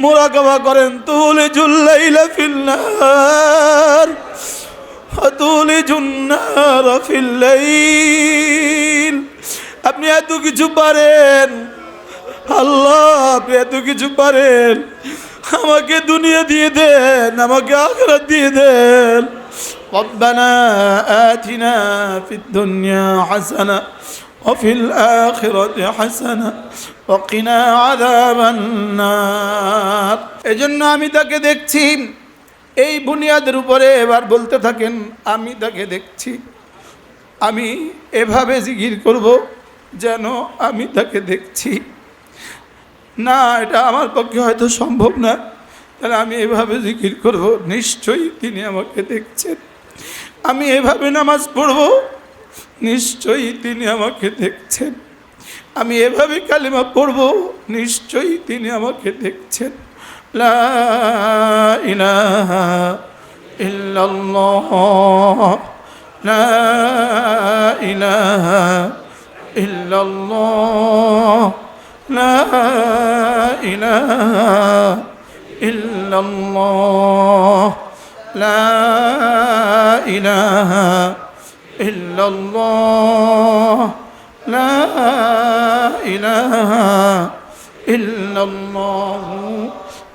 মোরাকাবা করেন তুলে জুল্লাইলা ফিল্লার তুলে জুন্নার ফিল্লাইল আপনি এত কিছু পারেন আল্লাহ আপনি এত কিছু পারেন আমাকে দুনিয়া দিয়ে দেন আমাকে আখরাত দিয়ে দেন ربنا آتنا في الدنيا حسنة وفي الآخرة حسنة এজন্য আমি তাকে দেখছি। এই বুনিয়াদের উপরে এবার বলতে থাকেন, আমি তাকে দেখছি। আমি এভাবে জিগির করব যেন আমি তাকে দেখছি। না, এটা আমার পক্ষে হয়তো সম্ভব না। তাহলে আমি এভাবে জিকির করব, নিশ্চয়ই তিনি আমাকে দেখছেন। আমি এভাবে নামাজ পড়ব, নিশ্চয়ই তিনি আমাকে দেখছেন। আমি এভাবে কালিমা পড়ব নিশ্চয়ই তিনি আমাকে দেখছেন। লা ইলাহা ইল্লাল্লাহ। লা لا إله إلا الله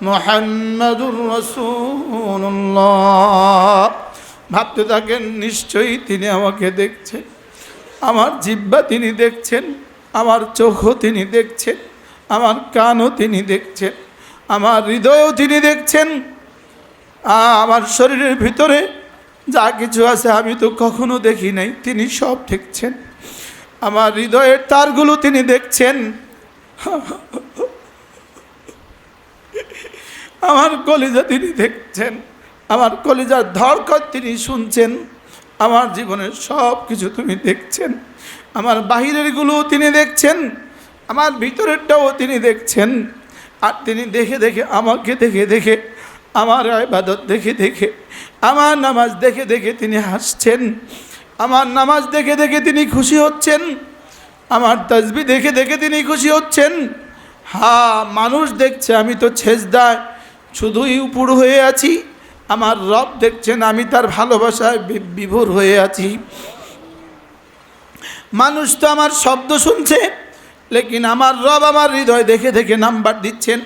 محمد رسول الله ভাবতে থাকেন নিশ্চয়ই তিনি আমাকে দেখছেন আমার জিব্বা তিনি দেখছেন আমার চোখও তিনি দেখছেন আমার কানও তিনি দেখছেন আমার হৃদয়ও তিনি দেখছেন আ- আমার শরীরের ভিতরে যা কিছু আছে আমি তো কখনো দেখি নাই তিনি সব দেখছেন আমার হৃদয়ের তারগুলো তিনি দেখছেন। আমার কলিজা তিনি দেখছেন। আমার কলিজার ধড়কত তিনি শুনছেন। আমার জীবনের সব কিছু তুমি দেখছেন। আমার বাহিরেরগুলো তিনি দেখছেন। আমার ভিতরেরটাও তিনি দেখছেন। আর তিনি দেখে দেখে আমাকে দেখে দেখে, আমার ইবাদত দেখে দেখে, আমার নামাজ দেখে দেখে তিনি হাসছেন। আমার নামাজ দেখে দেখে তিনি খুশি হচ্ছেন। আমার তসবি দেখে দেখে তিনি খুশি হচ্ছেন। হা, মানুষ দেখছে, আমি তো ছেজদায় শুধুই উপর হয়ে আছি। আমার রব দেখছেন, আমি তার ভালোবাসায় বিভোর হয়ে আছি। মানুষ তো আমার শব্দ শুনছে, লেকিন আমার রব আমার হৃদয় দেখে দেখে নাম্বার দিচ্ছেন।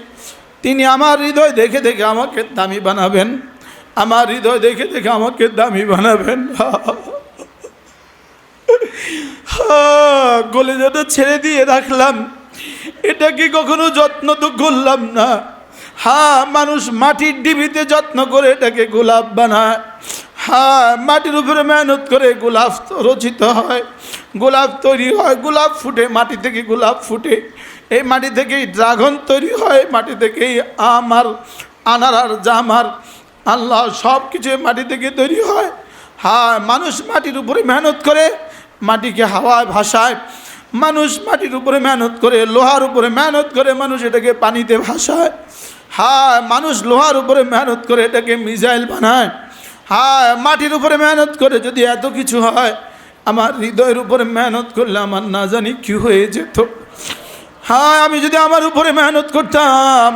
তিনি আমার হৃদয় দেখে দেখে আমাকে দামি বানাবেন। আমার হৃদয় দেখে দেখে আমাকে দামি বানাবেন। কলেজাটা ছেড়ে দিয়ে রাখলাম। এটা কি কখনো যত্ন তো করলাম না। হ্যাঁ মানুষ মাটির ডিবিতে যত্ন করে এটাকে গোলাপ বানায়। হ্যাঁ মাটির উপরে মেহনত করে গোলাপ রচিত হয়। গোলাপ তৈরি হয়, গোলাপ ফুটে, মাটি থেকে গোলাপ ফুটে। এই মাটি থেকেই ড্রাগন তৈরি হয়, মাটি থেকেই আমার আনার আর জামার আল্লাহ সব কিছু মাটি থেকে তৈরি হয়। হ্যাঁ মানুষ মাটির উপরে মেহনত করে মাটিকে হাওয়ায় ভাসায় মানুষ মাটির উপরে মেহনত করে, লোহার উপরে মেহনত করে, মানুষ এটাকে পানিতে ভাসায়। হ্যাঁ মানুষ লোহার উপরে মেহনত করে, এটাকে মিসাইল বানায়। হ্যাঁ মাটির উপরে মেহনত করে যদি এত কিছু হয়, আমার হৃদয়ের উপরে মেহনত করলে আমার না জানি কি হয়ে যেত। হ্যাঁ আমি যদি আমার উপরে মেহনত করতাম,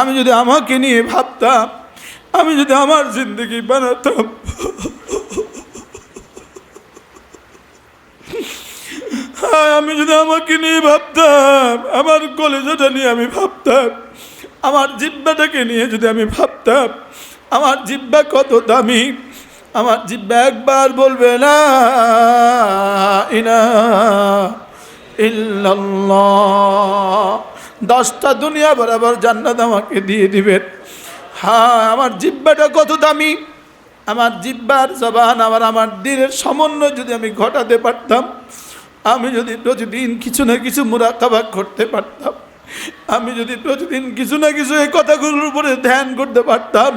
আমি যদি আমাকে নিয়ে ভাবতাম, আমি যদি আমার জিন্দগি বানাতাম। আমি যদি আমাকে নিয়ে ভাবতাম, আমার কলেজাটা নিয়ে আমি ভাবতাম, আমার জিব্বাটাকে নিয়ে যদি আমি ভাবতাম, আমার জিব্বা কত দামি, আমার জিব্বা একবার বলবে না ইনা দশটা দুনিয়া বরাবর জান্নাত আমাকে দিয়ে দিবেন। হ্যাঁ আমার জিব্বাটা কত দামি। আমার জিব্বার জবান, আমার আমার দিনের সমন্বয় যদি আমি ঘটাতে পারতাম, আমি যদি প্রতিদিন কিছু না কিছু মুরাকাবা করতে পারতাম, আমি যদি প্রতিদিন কিছু না কিছু এই কথাগুলোর উপরে ধ্যান করতে পারতাম,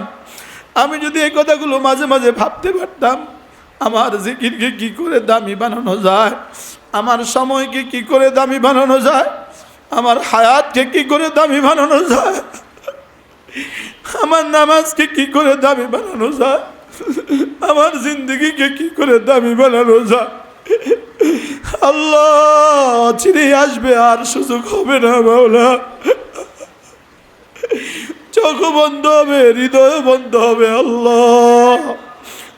আমি যদি এই কথাগুলো মাঝে মাঝে ভাবতে পারতাম, আমার জিকিরকে কি করে দামি বানানো যায়, আমার সময়কে কি করে দামি বানানো যায়, আমার হায়াতকে কি করে দামি বানানো যায়, আমার নামাজকে কি করে দামি বানানো যায় আমার জিন্দগিকে কি করে দামি বানানো যায় আল্লাহ চিরে আসবে আর সুযোগ হবে না, মাওলা। চোখ বন্ধ হবে, হৃদয় বন্ধ হবে, আল্লাহ।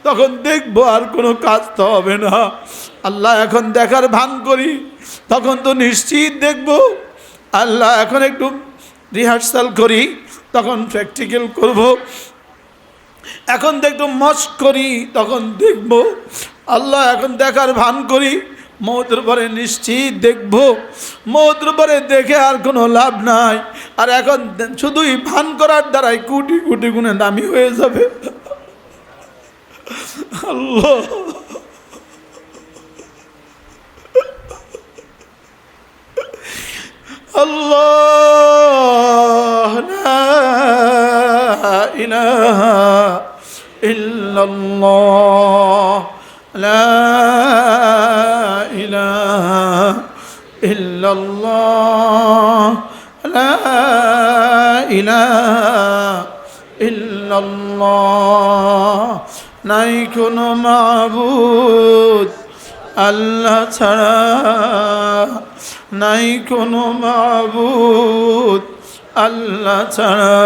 তখন দেখব আর কোনো কাজ তো হবে না। আল্লাহ এখন দেখার ভান করি, তখন তো নিশ্চিত দেখব। আল্লাহ এখন একটু রিহার্সাল করি, তখন প্র্যাকটিক্যাল করব। এখন দেখব মস করি, তখন দেখব। আল্লাহ এখন দেখার ভান করি মৌদ্র পরে নিশ্চিত দেখব। মৌদ্র পরে দেখে আর কোনো লাভ নাই। আর এখন শুধুই ভান করার দ্বারাই কোটি কোটি গুণে দামি হয়ে যাবে। আল্লাহ। الله لا إله إلا الله لا إله إلا الله لا إله إلا الله নাই কোনো মাবুদ আল্লাহ ছাড়া নাই কোনো মাবুদ আল্লাহ ছাড়া।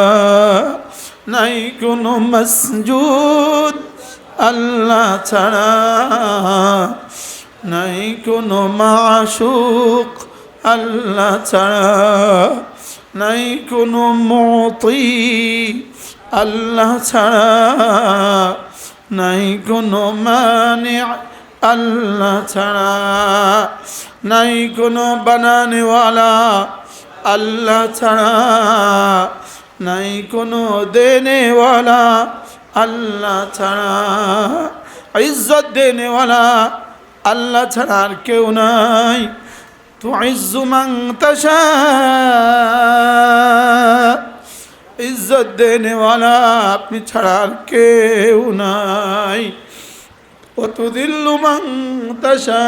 নাই কোনো মসজুদ আল্লাহ ছাড়া। নাই কোনো মাশুক আল্লাহ ছাড়া। নাই কোনো মতি আল্লাহ ছাড়া। নাই কোনো মানে আল্লাহ ছাড়া নাই কোনো বানানেওয়ালা। আল্লাহ ছাড়া নাই কোনো দেনেওয়ালা। আল্লাহ ছাড়া ইজ্জত দেনেওয়ালা। আল্লাহ ছাড়া আর কেউ নাই। তো ইজ্জু মাংতাশা ইজ্জত দেনেওয়ালা, আপনি ছাড়া আর কেউ নাই। অতুদিল্লু মাংতাশা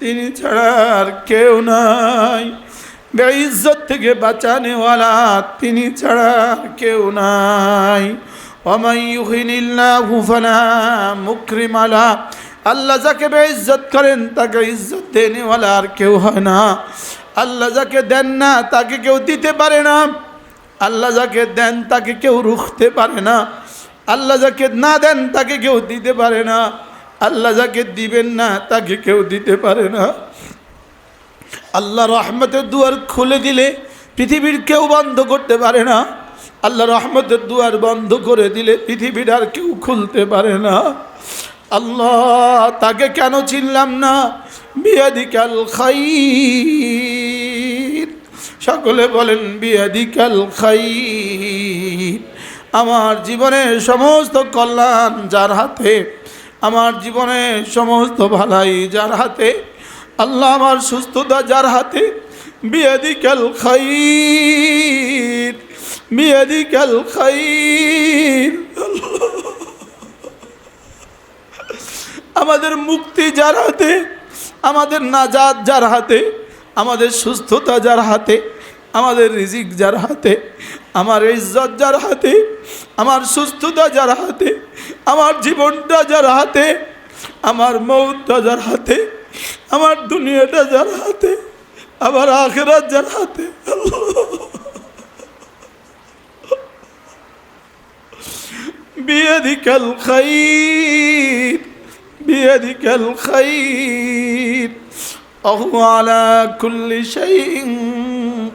তিনি ছাড়া আর কেউ নাই। বেইজ্জত থেকে বাঁচানেওয়ালা, তিনি ছাড়া আর কেউ নাই। আলা আল্লাহ যাকে বেইজ্জত করেন, তাকে ইজ্জত দেনেওয়ালা আর কেউ হয় না। আল্লাহ যাকে দেন না, তাকে কেউ দিতে পারে না। আল্লাহ যাকে দেন, তাকে কেউ রুখতে পারে না। আল্লাহ যাকে না দেন তাকে কেউ দিতে পারে না। আল্লাহ যাকে দিবেন না, তাকে কেউ দিতে পারে না। আল্লাহ রহমতের দুয়ার খুলে দিলে পৃথিবীর কেউ বন্ধ করতে পারে না। আল্লাহ রহমতের দুয়ার বন্ধ করে দিলে পৃথিবীর আর কেউ খুলতে পারে না। আল্লাহ তাকে কেন চিনলাম না? বিয়াদিকাল খাই সকলে বলেন, বিয়াদিকাল খাই আমার জীবনের সমস্ত কল্যাণ যার হাতে, আমার জীবনের সমস্ত ভালাই যার হাতে, আল্লাহ আমার সুস্থতা যার হাতে, বিয়াদিকাল খাই বিয়াদিকাল খাই আমাদের মুক্তি যার হাতে, আমাদের নাজাদ যার হাতে, আমাদের সুস্থতা যার হাতে আমাদের রিজিক যার হাতে আমার ইজ্জত যার হাতে আমার সুস্থতা যার হাতে আমার জীবনটা যার হাতে আমার মৌতটা যার হাতে আমার দুনিয়াটা যার হাতে আমার আখেরাত যার হাতে بيدك الخير بيدك الخير وهو على كل شيء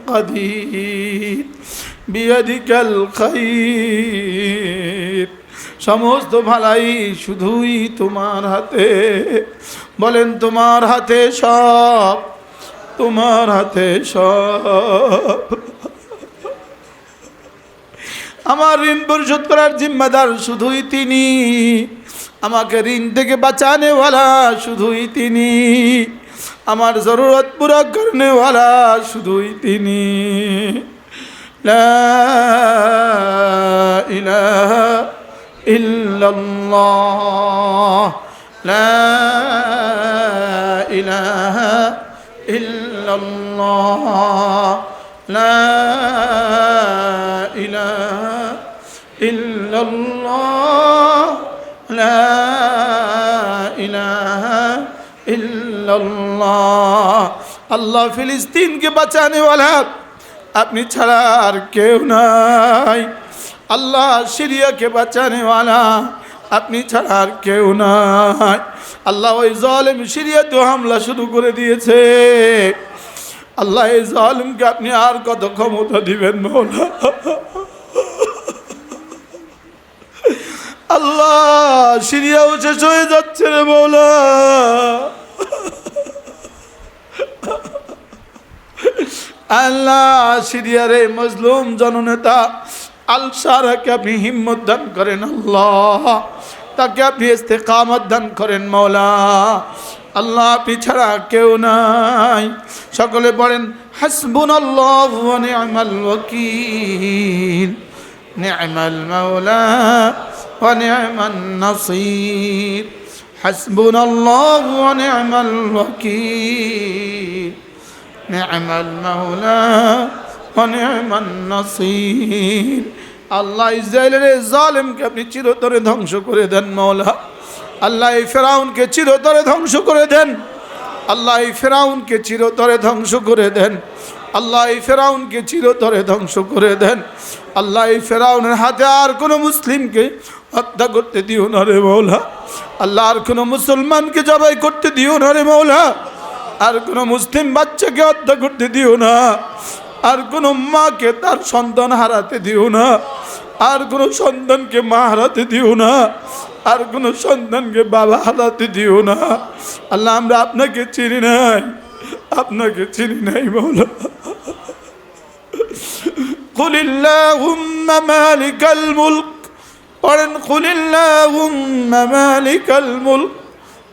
قدير بيدك الخير সমস্ত ভালাই শুধুই তোমার হাতে বলেন তোমার হাতে সব তোমার হাতে সব আমার ঋণ পরিশোধ করার জিম্মাদার শুধুই তিনি আমাকে ঋণ থেকে বাঁচানেওয়ালা শুধুই তিনি আমার জরুরত পুরা করনেওয়ালা শুধুই তিনি। লা ইলাহা ইল্লাল্লাহ। আল্লাহ আল্লাহ ফিলিস্তিনকে বাঁচানে আপনি ছাড়া আর কেউ নাই। আল্লাহ সিরিয়াকে বাঁচানে আপনি ছাড়া আর কেউ নাই। আল্লাহ ওই জলেম সিরিয়া তো হামলা শুরু করে দিয়েছে। আল্লাহ এই জলেমকে আপনি আর কত ক্ষমতা দিবেন মৌলা? আল্লাহ সিরিয়াও শেষ হয়ে যাচ্ছে রে মৌলা। আল্লাহ সিরিয়ারে মজলুম জননেতা আলসারাকে আপনি হিম্মত দান করেন আল্লাহ। তাকে আপনি ইস্তেকামত দান করেন মৌলা আল্লাহ আপনি ছাড়া কেউ নাই। সকলে বলেন হাসবুন আল্লাহ নিয়মাল ওকিল নিয়মাল মৌলা ও নিয়মান নাসির। হাসবুন আল্লাহ নিয়মাল ওকিল نعم المولى ونعم النصير আল্লাহ ইসরায়েলের এই জালেমকে আপনি চিরতরে ধ্বংস করে দেন মৌলা আল্লাহ এই ফেরাউনকে চিরতরে ধ্বংস করে দেন আল্লাহ এই ফেরাউনকে চিরতরে ধ্বংস করে দেন আল্লাহ এই ফেরাউনকে চিরতরে ধ্বংস করে দেন আল্লাহ এই ফেরাউনের হাতে আর কোনো মুসলিমকে হত্যা করতে দিও না রে মৌলা আল্লাহ আর কোনো মুসলমানকে জবাই করতে দিও না রে মৌলা আর কোনো মুসলিম বাচ্চাকে হত্যা করতে দিও না আর কোনো মাকে তার সন্তান হারাতে দিও না আর কোনো সন্তানকে মা হারাতে দিও না আর কোনো সন্তানকে বাবা হারাতে দিও না আল্লাহ আমরা আপনাকে চিনি নাই আপনাকে চিনি নাই মৌলা قل اللهم مالك الملك قرن قل اللهم مالك الملك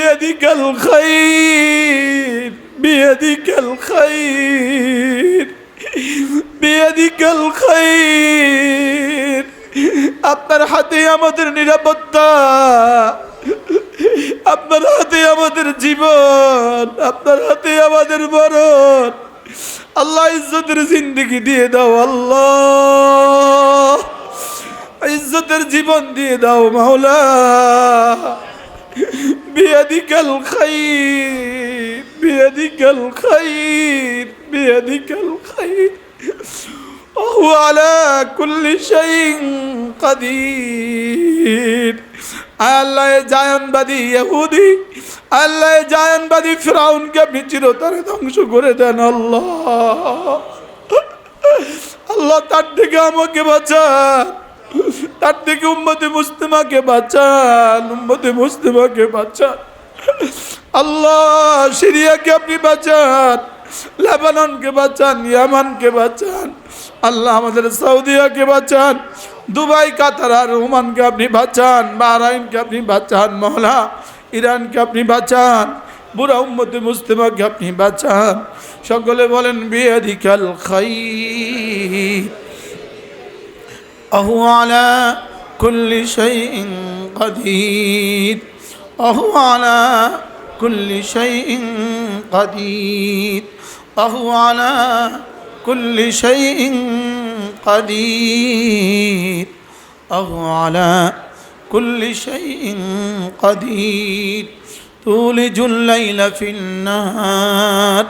بيدك الخير بيدك الخير بيدك الخير আপনার হাতে আমাদের নিরাপত্তা আপনার হাতে আমাদের জীবন আপনার হাতে আমাদের মরণ আল্লাহ ইজ্জতের জিন্দগি দিয়ে দাও আল্লাহ ইজ্জতের জীবন দিয়ে দাও মাওলা بيدك الخير بيدك الخير بيدك الخير وهو على كل شيء قدير আল্লাহ জায়নবাদী ইহুদি আল্লাহ জায়নবাদী ফিরাউনকে আপনি চিরতরে ধ্বংস করে দেন আল্লাহ আল্লাহ তার থেকে আমাকে বাঁচান তার থেকে উম্মতে মুসলিমাকে বাঁচান, উম্মতে মুসলিমাকে বাঁচান। আল্লাহ, সিরিয়াকে আপনি বাঁচান, লেবাননকে বাঁচান, ইয়ামানকে বাঁচান, আল্লাহ আমাদের সৌদিয়াকে বাঁচান, দুবাই, কাতার আর ওমানকে আপনি বাঁচান, বাহরাইনকে আপনি বাঁচান, মহলা, ইরানকে আপনি বাঁচান, বুড়া উম্মতে মুসলিমাকে আপনি বাঁচান। সকলে বলেন, বিয়াদিকাল খাই أهو على كل شيء قدير. أهو على كل شيء قدير. أهو على كل شيء قدير. أهو على كل شيء قدير. تولج الليل في النهار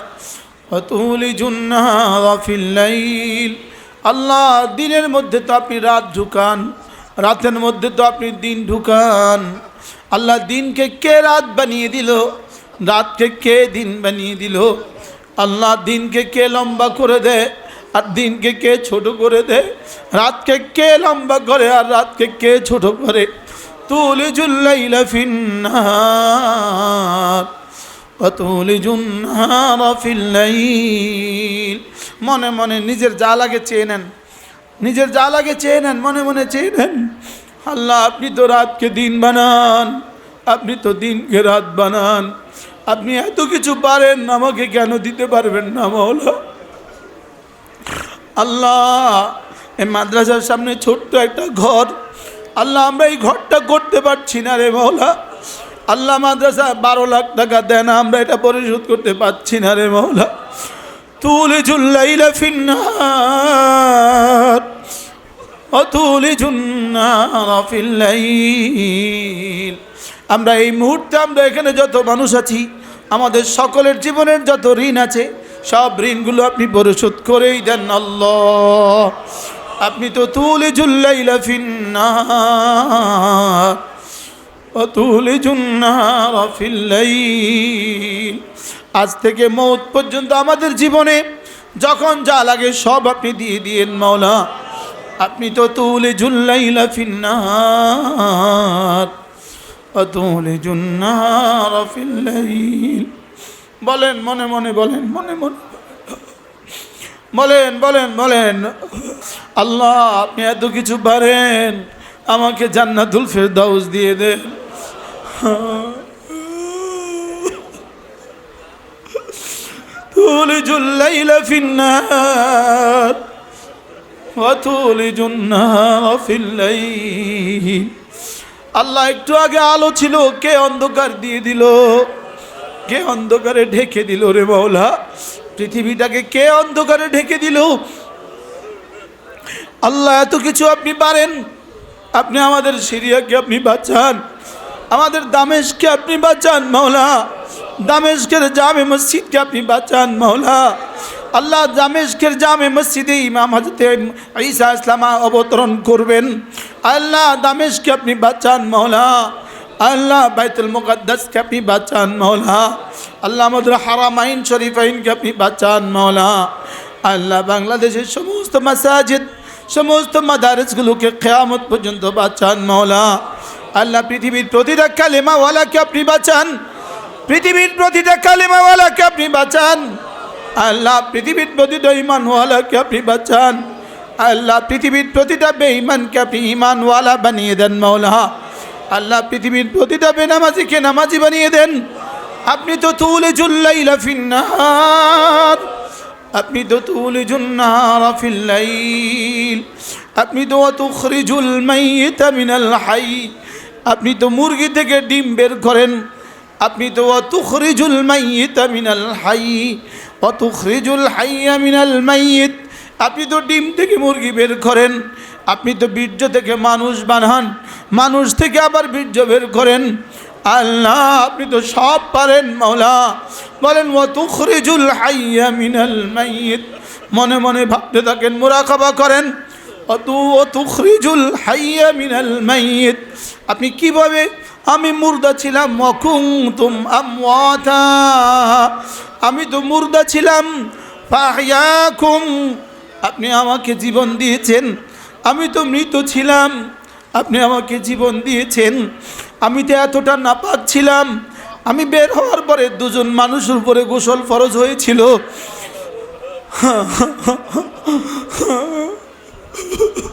وتولج النهار في الليل. আল্লাহ, দিনের মধ্যে তো আপনি রাত ঢুকান, রাতের মধ্যে তো আপনি দিন ঢুকান। আল্লাহ, দিনকে কে রাত বানিয়ে দিল? রাতকে কে দিন বানিয়ে দিল? আল্লাহ, দিনকে কে লম্বা করে দেয় আর দিনকে কে ছোট করে দেয় রাতকে কে লম্বা করে আর রাতকে কে ছোট করে? তুলিজুল জুল্লাইলা ফিন্নার ফিল্লাইল। মনে মনে নিজের যা লাগে চেয়ে নেন। নিজের যা লাগে চেয়ে নেন, মনে মনে চেয়ে নেন। আল্লাহ, আপনি তো রাতকে দিন বানান, আপনি তো দিনকে রাত বানান। আপনি এত কিছু পারেন, আমাকে কেন দিতে পারবেন না, মৌলা? আল্লাহ এই মাদ্রাসার সামনে ছোট্ট একটা ঘর। আল্লাহ, আমরা এই ঘরটা করতে পারছি না রে, মৌলা। আল্লাহ মাদ্রাসা বারো লাখ টাকা দেন, আমরা এটা পরিশোধ করতে পারছি না রে মৌলা তুলে জুল্লাইলা ফিন্নার অতুলিজু النار في الليل আমরা এই মুহূর্তে আমরা এখানে যত মানুষ আছি আমাদের সকলের জীবনের যত ঋণ আছে সব ঋণগুলো আপনি পরিশোধ করেই দেন আল্লাহ আপনি তো তুলে জুল্লাইলা ফিন্নার অতুলিজু النار في الليل আজ থেকে মৌত পর্যন্ত আমাদের জীবনে যখন যা লাগে সব আপনি দিয়ে দিয়েন মাওলা। আপনি তো তুলে জুল্লাইলা ফিন্নার। তুলে জুন্নার ফিল্লাইল। বলেন, মনে মনে বলেন, মনে মনে বলেন বলেন বলেন। আল্লাহ, আপনি এত কিছু পারেন, আমাকে জান্নাতুল ফেরদাউস দিয়ে দেন। تولج الليل في النهار وتولج النهار في الليل আল্লাহ একটু আগে আলো ছিল কে অন্ধকার দিয়ে দিল কে অন্ধকারে ঢেকে দিল রে মৌলা পৃথিবীটাকে কে অন্ধকারে ঢেকে দিল আল্লাহ এত কিছু আপনি পারেন আপনি আমাদের সিরিয়াকে আপনি বাঁচান আমাদের দামেশকে আপনি বাঁচান মাওলা দামেশকের জামে মসজিদকে আপনি বাঁচান, মাওলা। আল্লাহ দামেশকের জামে মসজিদে ইমাম হাজতে ঈসা ইসলামা অবতরণ করবেন। আল্লাহ দামেশকে আপনি বাঁচান, মাওলা। আল্লাহ বাইতুল মুকদ্দাসকে আপনি বাঁচান, মাওলা। আল্লাহ আমাদের হারামাইন শরীফাইনকে আপনি বাঁচান, মাওলা। আল্লাহ বাংলাদেশের সমস্ত মাসাজিদ, সমস্ত মাদারেসগুলোকে কেয়ামত পর্যন্ত বাঁচান, মাওলা। আল্লাহ পৃথিবীর প্রতিটা কালেমাওয়ালাকে আপনি বাঁচান। পৃথিবীর প্রতিটা কালিমাওয়ালাকে আপনি বাঁচান। আল্লাহ পৃথিবীর প্রতিটা ইমানওয়ালাকে আপনি বাঁচান। আল্লাহ পৃথিবীর প্রতিটা বেঈমানকে আপনি ইমানওয়ালা বানিয়ে দেন মাওলা আল্লাহ পৃথিবীর প্রতিটা বেনামাজিকে নামাজি বানিয়ে দেন। আপনি তো তুলে জুল্লাইলা ফিন্নার আপনি তো তুলে জুন্নার আপনি তো তুখরিজুল মাইয়িতা মিনাল হাই। আপনি তো মুরগি থেকে ডিম বের করেন। আপনি তো তুখরিজুল মাইয়িতা মিনাল হাই অতুখরিজুল হাইয়া মিনাল মাইয়িত। আপনি তো ডিম থেকে মুরগি বের করেন, আপনি তো বীর্য থেকে মানুষ বানান, মানুষ থেকে আবার বীর্য বের করেন। আল্লাহ, আপনি তো সব পারেন, মাওলা। বলেন ও তুখরিজুল হাইয়া মিনাল মাইয়িত। মনে মনে ভাবতে থাকেন, মোরাকাবা করেন অতু ও তুখরিজুল হাইয়া মিনাল মাইয়িত। আপনি কীভাবে আমি মুর্দা ছিলাম মকুং তুম আমি তো মুর্দা ছিলাম আপনি আমাকে জীবন দিয়েছেন, আমি তো মৃত ছিলাম, আপনি আমাকে জীবন দিয়েছেন। আমি তো এতটা নাপাক ছিলাম, আমি বের হওয়ার পরে দুজন মানুষের উপরে গোসল ফরজ হয়েছিল।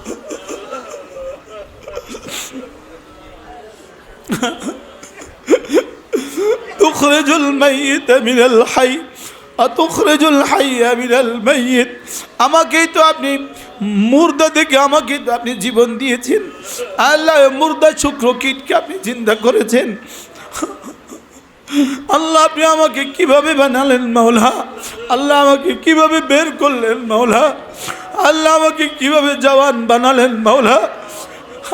تخرج الميت من الحي أتخرج الحي من الميت আমাকেই তো আপনি মুর্দা থেকে আমাকে তো আপনি জীবন দিয়েছেন আল্লাহ মুর্দা শুক্র কীটকে আপনি চিন্তা করেছেন আল্লাহ আপনি আমাকে কিভাবে বানালেন মাওলা আল্লাহ আমাকে কিভাবে বের করলেন মাওলা আল্লাহ আমাকে কিভাবে জওয়ান বানালেন মাওলা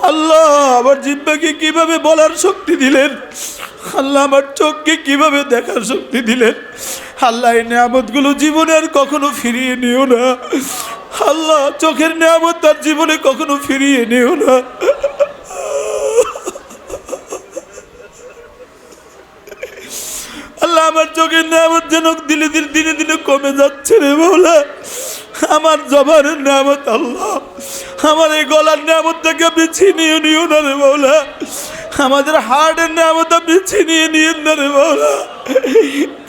আল্লাহ, আমার জিব্বাকে কীভাবে বলার শক্তি দিলেন? আল্লাহ, আমার চোখকে কীভাবে দেখার শক্তি দিলেন? আল্লাহ, এই নিয়ামতগুলো জীবনে আর কখনো ফিরিয়ে নিও না। আল্লাহ, চোখের নিয়ামত তার জীবনে কখনো ফিরিয়ে নিও না। আল্লাহ, আমার চোখের নামত যেন দিনে দিনে দিনে দিনে কমে যাচ্ছে রে মৌলা আমার জবানের নামত আল্লাহ। আমার এই গলার নামতটাকে আপনি ছিনিয়ে নিও না রে মৌলা আমাদের হার্টের নামত আপনি ছিনিয়ে নিয়েন না রে মৌলা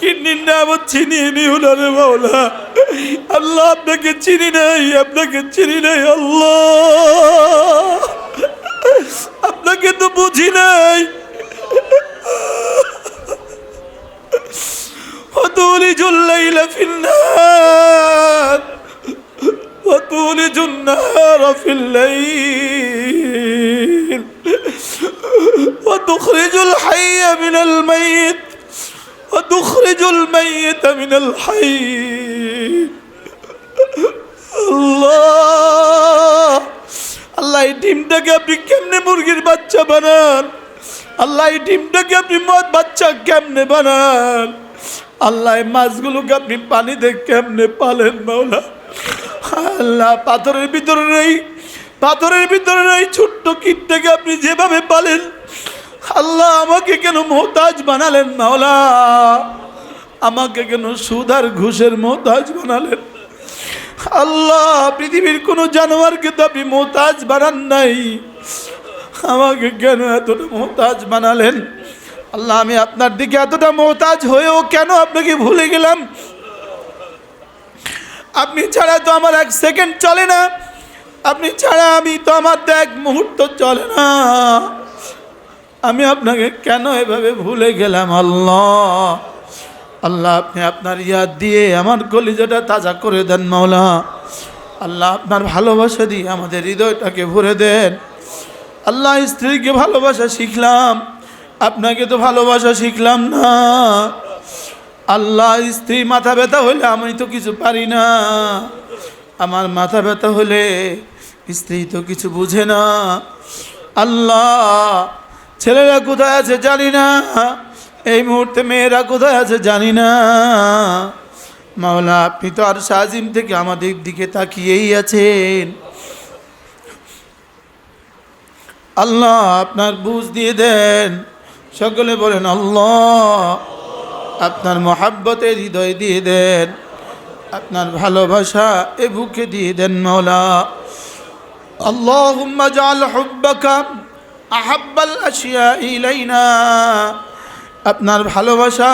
কিডনির নামত ছিনিয়ে নিও না রে মৌলা আল্লাহ আপনাকে চিনি নাই আপনাকে চিনি নাই আল্লাহ আপনাকে তো বুঝি নাই وتولج الليل في النهار وت- وتولج النهار في الليل وتخرج الحي من الميت وتخرج الميت من الحي আল্লাহ আল্লাহ এই ডিমটাকে আপনি কেমনে মুরগির বাচ্চা বানান আল্লাহ এই ডিমটাকে আপনি মদ বাচ্চা কেমনে বানান আল্লাহ এই মাছগুলোকে আপনি পানিতে কেমনে পালেন মাওলা আল্লাহ, পাথরের ভিতরে এই পাথরের ভিতরে এই ছোট্ট কীটটাকে আপনি যেভাবে পালেন, আল্লাহ আমাকে কেন মোহতাজ বানালেন মাওলা? আমাকে কেন সুদার ঘুষের মোহতাজ বানালেন? আল্লাহ, পৃথিবীর কোনো জানোয়ারকে তো আপনি মোহতাজ বানান নাই। আমাকে কেন এতটা মোহতাজ বানালেন? আল্লাহ, আমি আপনার দিকে এতটা মোহতাজ হয়েও কেন আপনাকে ভুলে গেলাম? আপনি ছাড়া তো আমার এক সেকেন্ড চলে না। আপনি ছাড়া আমি তো আমার তো এক মুহূর্ত চলে না। আমি আপনাকে কেন এভাবে ভুলে গেলাম আল্লাহ? আল্লাহ, আপনি আপনার ইয়াদ দিয়ে আমার কলিজাটা তাজা করে দেন মাওলা। আল্লাহ, আপনার ভালোবাসা দিয়ে আমাদের হৃদয়টাকে ভরে দেন। আল্লাহ, স্ত্রীকে ভালোবাসা শিখলাম। আপনাকে তো ভালোবাসা শিখলাম না। আল্লাহ স্ত্রী মাথা ব্যথা হলে আমি তো কিছু পারি না। আমার মাথা ব্যথা হলে স্ত্রী তো কিছু বুঝে না। আল্লাহ, ছেলেরা কোথায় আছে জানি না। এই মুহূর্তে মেয়েরা কোথায় আছে জানি না। মাওলা আপনি তো আর সাজিম থেকে আমাদের দিকে তাকিয়েই আছেন। আল্লাহ, আপনার বুঝ দিয়ে দেন। সকলে বলেন, আল্লাহ। আপনার মহাব্বতের হৃদয় দিয়ে দেন আপনার ভালোবাসা এ বুকে দিয়ে দেন মাওলা اللهم اجعل حبك أحب الأشياء إلينا আপনার ভালোবাসা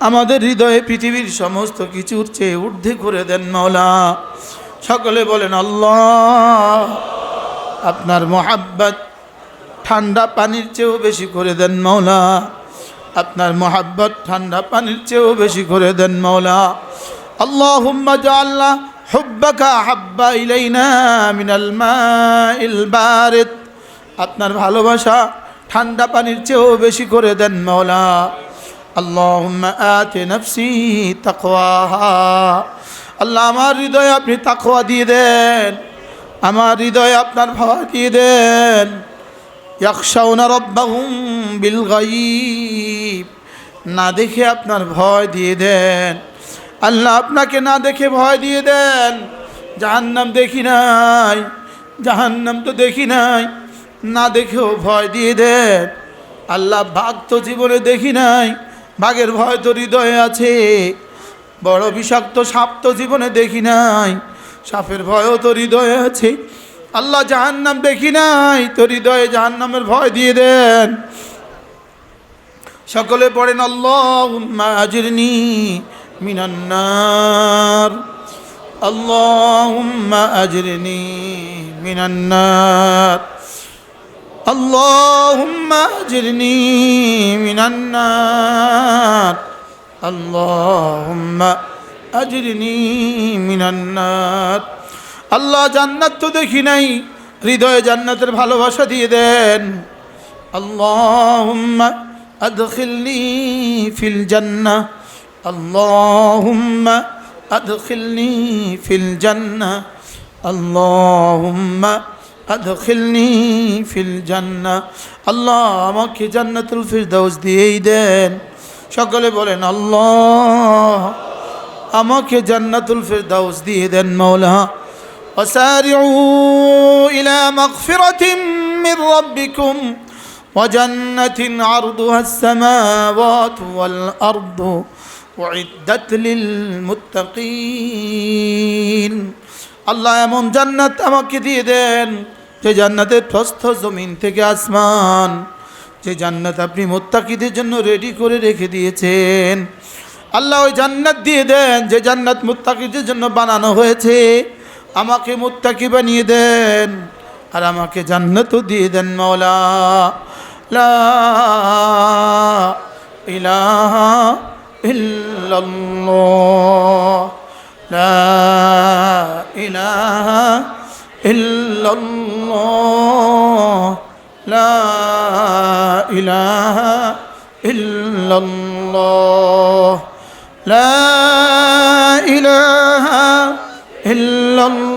আমাদের হৃদয়ে পৃথিবীর সমস্ত কিছুর চেয়ে ঊর্ধ্বে করে দেন মাওলা সকলে বলেন আল্লাহ আপনার মোহাব্বত ঠান্ডা পানির চেয়েও বেশি করে দেন মাওলা আপনার মোহাব্বত ঠান্ডা পানির চেয়েও বেশি করে দেন মাওলা। আল্লাহুম্মা জাআলনা হুব্বাকা হাব্বা ইলাইনা মিনাল মাইল বারিদ। আপনার ভালোবাসা ঠান্ডা পানির চেয়েও বেশি করে দেন মাওলা। আল্লাহুম্মা আতি নাফসি তাকওয়াহা। আল্লাহ, আমার হৃদয়ে আপনি তাকওয়া দিয়ে দেন। আমার হৃদয়ে আপনার ভয় দিয়ে দেন। বিল না দেখে আপনার ভয় দিয়ে দেন। আল্লাহ আপনাকে না দেখে ভয় দিয়ে দেন। জাহান্নাম দেখি নাই। জাহান্নাম তো দেখি নাই। না দেখেও ভয় দিয়ে দেন। আল্লাহ বাঘ তো জীবনে দেখি নাই। বাঘের ভয় তো হৃদয়ে আছে। বড় বিষাক্ত সাপ তো জীবনে দেখি নাই। সাপের ভয়ও তো হৃদয়ে আছে। আল্লাহ জাহান্নাম দেখি নাই, তোর হৃদয়ে জাহান্নামের ভয় দিয়ে দেন। সকলে পড়েন আল্লাহ আজিরনি মিনান্নার আল্লাহুম্মা আজরিনি মিনান্নার আল্লাহুম্মা আজরিনি মিনান্নার আল্লাহ আজরিনি মিনান্নার আল্লাহ জান্নাত তো দেখি নাই। হৃদয়ে জান্নাতের ভালোবাসা দিয়ে দেন। আল্লাহুম্মা আদখিলনি ফিল জান্নাহ। আল্লাহুম্মা আদখিলনি ফিল জান্নাহ। আল্লাহুম্মা আদখিলনি ফিল জান্নাহ। আল্লাহ আমাকে জান্নাতুল ফিরদাউস দিয়েই দেন। সকলে বলেন, আল্লাহ আমাকে জান্নাতুল ফিরদাউস দিয়ে দেন মাওলা وسارعوا إلى مغفرة من ربكم وجنة عرضها السماوات والأرض أعدت للمتقين আল্লাহ এমন জান্নাত আমাকে দিয়ে দেন যে জান্নাতের প্রস্থ জমিন থেকে আসমান যে জান্নাত আপনি মোত্তাকিদের জন্য রেডি করে রেখে দিয়েছেন আল্লাহ ওই জান্নাত দিয়ে দেন যে জান্নাত মুত্তাকিদের জন্য বানানো হয়েছে আমাকে মুত্তাকি বানিয়ে দেন, আর আমাকে জান্নাতও দিয়ে দেন মৌলা লা ইলাহা ইল্লাল্লাহ। লা ইলাহা ইল্লাল্লাহ। লা ইলাহা ইল্লাল্লাহ। লা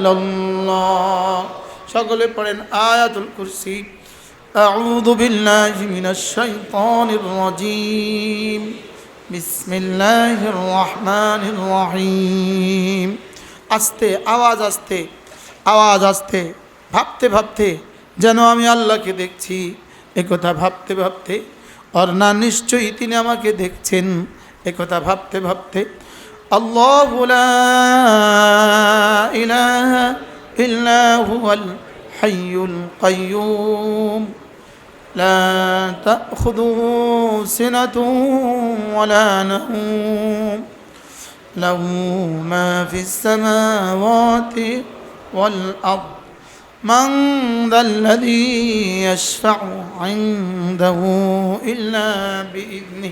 إلا الله সকলে পড়েন আয়াতুল কুরসি أعوذ بالله من الشيطان الرجيم بسم الله الرحمن الرحيم আস্তে আওয়াজ আস্তে আওয়াজ আস্তে ভাবতে ভাবতে যেন আমি আল্লাহকে দেখছি একথা ভাবতে ভাবতে আর না নিশ্চয়ই তিনি আমাকে দেখছেন একথা ভাবতে ভাবতে الله لا إله إلا هو الحي القيوم. لا تأخذه سنة ولا نوم. له ما في السماوات والأرض. من ذا الذي يشفع عنده إلا بإذنه.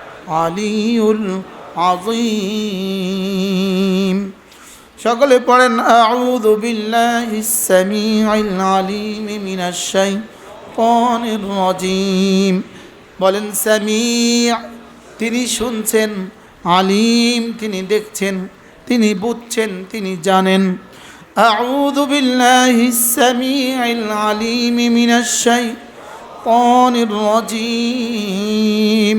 العلي العظيم সকলে পড়েন আউযু বিল্লাহিস সামিউল আলিম মিনাশ শাইতানির রাজিম বলেন সামি' তিনি শুনছেন আলিম তিনি দেখছেন তিনি বুঝছেন তিনি জানেন আউযু বিল্লাহিস সামিউল আলিম মিনাশ শাইতানির রাজিম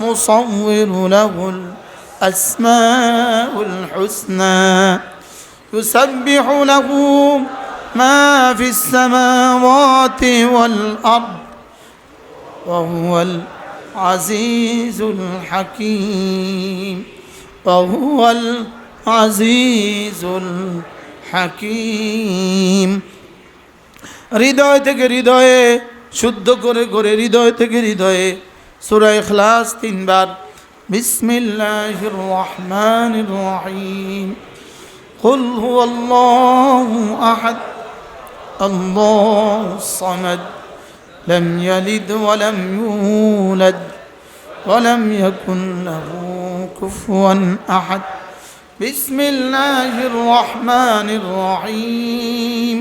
المصور له الأسماء الحسنى يسبح له ما في السماوات والأرض وهو العزيز الحكيم وهو العزيز الحكيم হৃদয় থেকে হৃদয়ে শুদ্ধ করে করে হৃদয় থেকে হৃদয়ে সুরা ইখলাস তিনবার বিসমিল্লাহির রহমানির রহিম قل هو الله احد الله الصمد لم يلد ولم يولد ولم يكن له كفوا احد بسم الله الرحمن الرحيم